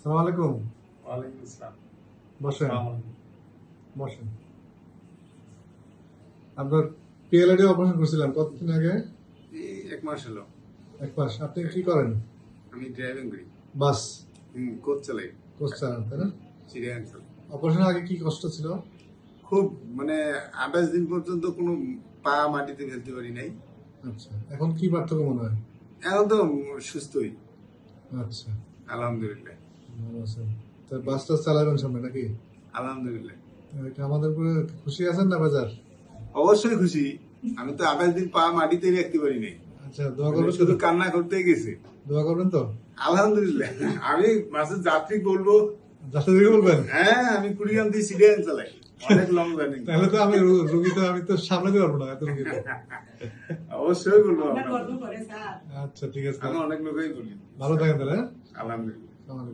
সালাম আলাইকুম ওয়ালাইকুম আসসালাম। বসেন। বসেন। আপনার পিএলআইডি অপারেশন করছিলাম কতদিন আগে? এক মাস হলো। এক মাস। আপনি কি করেন? আমি ড্রাইভিং করি। বাস? হুম কোচ চালাই। কোচ চালান তাই না? চিড়িয়াখানা অপারেশন আগে কি কষ্ট ছিল? খুব মানে আঠাশ দিন পর্যন্ত কোনো পা মাটিতে ফেলতে পারি নাই। আচ্ছা। এখন কি পার্থক্য মনে হয়? এখন তো সুস্থই। আচ্ছা। আলহামদুলিল্লাহ। ভালো আছেন তো বাস টাস চালাবেন সামনে নাকি? আলহামদুলিল্লাহ। এটা আমাদের উপরে খুশি আছেন না বাজার? অবশ্যই খুশি। আমি তো আঠাশ দিন পা মাটিতে রাখতে পারি নাই। আচ্ছা দোয়া করবেন শুধু কান্না করতে গেছে। দোয়া করবেন তো? আলহামদুলিল্লাহ। আমি মাসের যাত্রী বলব। যাতে দিকে বলবেন? হ্যাঁ আমি কুড়িগ্রাম দিয়ে চিড়িয়াখানা চালাই। অনেক লং জার্নি তাহলে তো আমি রুগী তো আমি তো সামলাতে পারব না এত রুগী তো। অবশ্যই বলব। আচ্ছা ঠিক আছে আমি অনেক লোকই বলি। ভালো থাকেন তাহলে হ্যাঁ? 到